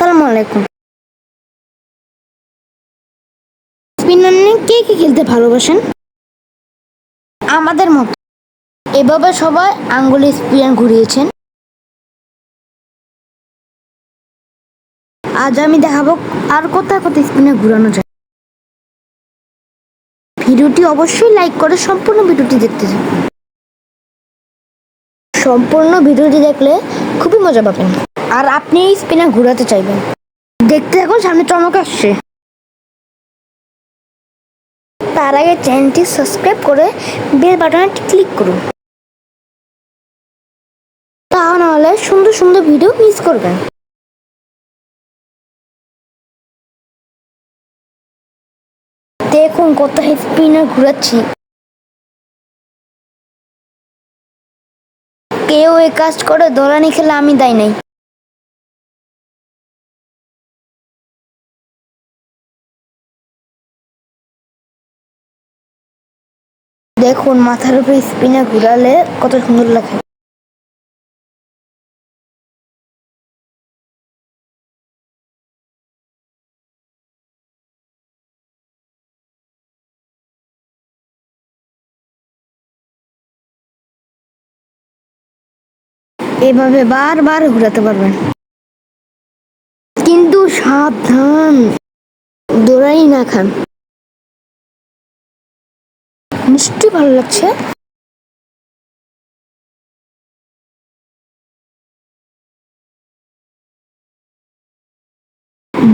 আসসালামু আলাইকুম। স্পিনার নিয়ে কে কে খেলতে ভালোবাসেন? আমাদের মতো। এভাবে সবাই আঙ্গুলে স্পিনার ঘুরিয়েছেন। আজ আমি দেখাবো আর কোথায় কোথায় স্পিনার ঘুরানো যায়। ভিডিওটি অবশ্যই লাইক করে সম্পূর্ণ ভিডিওটি দেখতে থাকুন। সম্পূর্ণ ভিডিওটি দেখলে খুবই মজা পাবেন। আর আপনি এই স্পিনার ঘোরাতে চাইবেন। দেখতে থাকুন, সামনে চমক আসছে। তার আগে চ্যানেলটি সাবস্ক্রাইব করে বেল বাটনটি ক্লিক করুন। তা নাহলে সুন্দর সুন্দর ভিডিও মিস করবেন। দেখুন কত স্পিনার ঘুরাচ্ছি। কেউ এই কাজ করে দোলানি খেলে আমি দায় নাই। দেখুন, মাথার উপরে স্পিনার ঘুরালে কত সুন্দর লাগে। এভাবে বারবার ঘুরাতে পারবেন। কিন্তু সাবধান, দৌড়াই না খান। নিশ্চয়ই ভালো লাগছে।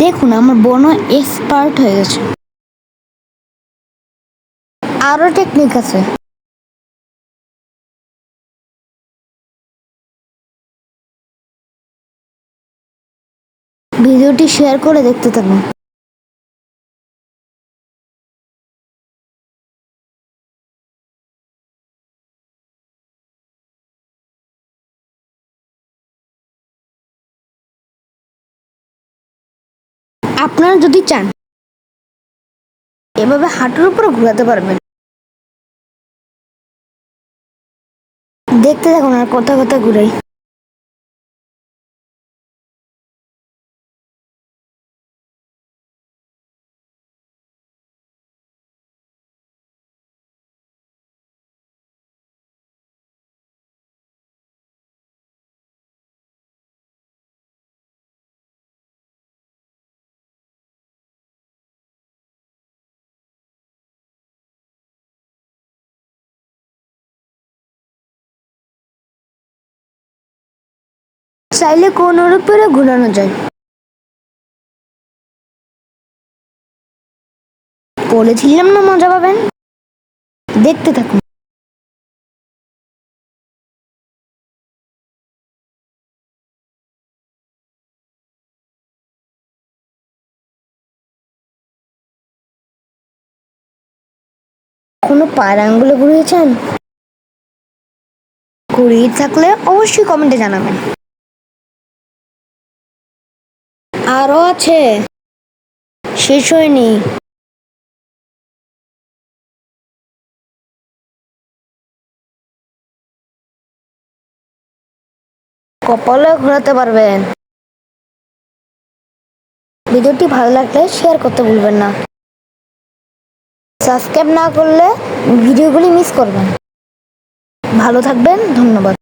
দেখুন, আমার বোন এক্সপার্ট হয়ে গেছে। আরও টেকনিক আছে। ভিডিওটি শেয়ার করে দেখতে থাকুন। আপনারা যদি চান এভাবে হাঁটুর উপর ঘুরাতে পারবেন। দেখতে দেখুন আর কথা কথা ঘুরাই। চাইলে কোন উপরে ঘুরানো যায়। বলেছিলাম না মজা পাবেন? দেখতে থাকুন। কোনো পায়ের আঙ্গুলে ঘুরিয়েছেন? ঘুরিয়ে থাকলে অবশ্যই কমেন্টে জানাবেন। আরও আছে। শেষ হয়নি। কপালে ঘোরাতে পারবেন। ভিডিওটি ভালো লাগলে শেয়ার করতে ভুলবেন না। সাবস্ক্রাইব না করলে ভিডিওগুলি মিস করবেন। ভালো থাকবেন, ধন্যবাদ।